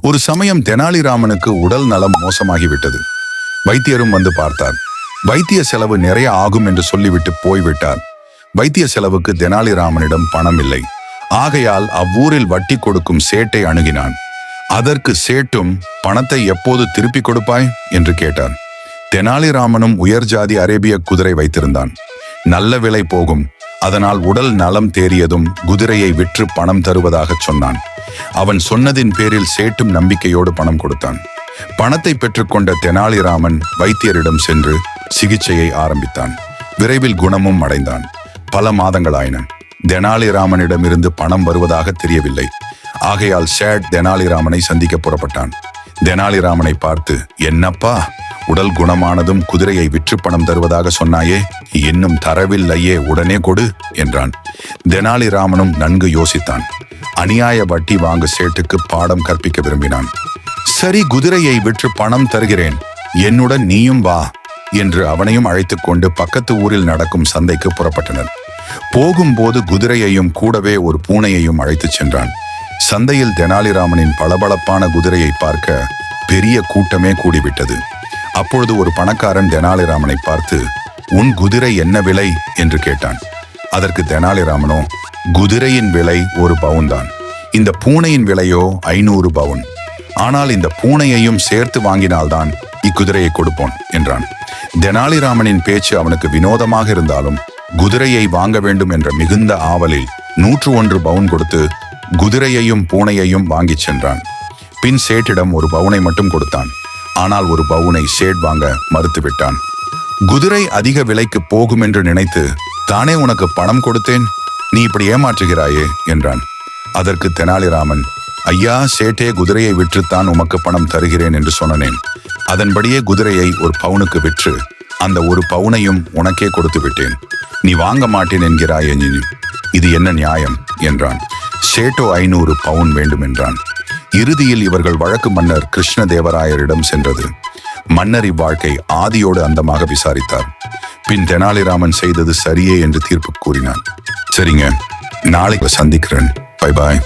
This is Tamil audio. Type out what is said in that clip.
ஒரு சமயம் தெனாலிராமனுக்கு உடல் நலம் மோசமாகிவிட்டது. வைத்தியரும் வந்து பார்த்தார். வைத்திய செலவு நிறைய ஆகும் என்று சொல்லிவிட்டு போய்விட்டார். வைத்திய செலவுக்கு தெனாலிராமனிடம் பணம் இல்லை ஆகையால் அவ்வூரில் வட்டி கொடுக்கும் சேட்டை அணுகினான். அதற்கு சேட்டும் பணத்தை எப்போது திருப்பிக் கொடுப்பாய்? என்று கேட்டார். தெனாலிராமனும் உயர் ஜாதி அரேபிய குதிரை வைத்திருந்தான். நல்ல விலை போகும். அதனால் உடல் நலம் தேறியதும் குதிரையை விற்று பணம் தருவதாகச் சொன்னான். அவன் சொன்னதின் பேரில் சேட்டும் நம்பிக்கையோடு பணம் கொடுத்தான். பணத்தை பெற்றுக்கொண்ட தெனாலிராமன் வைத்தியரிடம் சென்று சிகிச்சையை ஆரம்பித்தான். விரைவில் குணமும் அடைந்தான். பல மாதங்களாயின. தெனாலிராமனிடமிருந்து பணம் வருவதாக தெரியவில்லை. ஆகையால் சேட் தெனாலிராமனை சந்திக்க புறப்பட்டான். தெனாலிராமனை பார்த்து என்னப்பா உடல் குணமானதும் குதிரையை விற்று பணம் தருவதாக சொன்னாயே இன்னும் தரவில்லையே உடனே கொடு என்றான். தெனாலிராமனும் நன்கு யோசித்தான். அநியாய வட்டி வாங்க சேட்டுக்கு பாடம் கற்பிக்க விரும்பினான். சரி குதிரையை விற்று பணம் தருகிறேன். என்னுடன் நீயும் வா என்று அவனையும் அழைத்துக் கொண்டு பக்கத்து ஊரில் நடக்கும் சந்தைக்கு புறப்பட்டனர். போகும்போது குதிரையையும் கூடவே ஒரு பூனையையும் அழைத்துச் சென்றான். சந்தையில் தெனாலிராமனின் பளபளப்பான குதிரையை பார்க்க பெரிய கூட்டமே கூடிவிட்டது. அப்பொழுது ஒரு பணக்காரன் தெனாலிராமனை பார்த்து உன் குதிரை என்ன விலை? என்று கேட்டான். அதற்கு தெனாலிராமனோ குதிரையின் விலை ஒரு பவுன் தான். இந்த பூனையின் விலையோ ஐநூறு பவுன். ஆனால் இந்த பூனையையும் சேர்த்து வாங்கினால்தான் இக்குதிரையை கொடுப்போன் என்றான். தெனாலிராமனின் பேச்சு அவனுக்கு வினோதமாக இருந்தாலும் குதிரையை வாங்க வேண்டும் என்ற மிகுந்த ஆவலில் நூற்று ஒன்று பவுன் கொடுத்து குதிரையையும் பூனையையும் வாங்கிச் சென்றான். பின் சேட்டிடம் ஒரு பவுனை மட்டும் கொடுத்தான். ஆனால் ஒரு பவுனை சேட் வாங்க மறுத்துவிட்டான். குதிரை அதிக விலைக்கு போகும் என்று நினைத்து தானே உனக்கு பணம் கொடுத்தேன்? நீ இப்படி ஏமாற்றுகிறாயே? என்றான். அதற்கு தெனாலிராமன் ஐயா சேட்டே குதிரையை விற்றுத்தான் உமக்கு பணம் தருகிறேன் என்று சொன்னனேன். அதன்படியே குதிரையை ஒரு பவுனுக்கு விற்று அந்த ஒரு பவுனையும் உனக்கே கொடுத்து விட்டேன் நீ வாங்க மாட்டேன் என்கிறாய் இது என்ன நியாயம்? என்றான். சேட்டோ ஐநூறு பவுன் வேண்டும் என்றான் இறுதியில் இவர்கள் வழக்கு மன்னர் கிருஷ்ணதேவராயரிடம் சென்றது. மன்னர் இவ்வாழ்க்கை ஆதியோடு அந்தமாக விசாரித்தார். பின் தெனாலிராமன் செய்தது சரியே என்று தீர்ப்பு கூறினான். சரிங்க நாளைக்கு சந்திக்கிறேன். Bye bye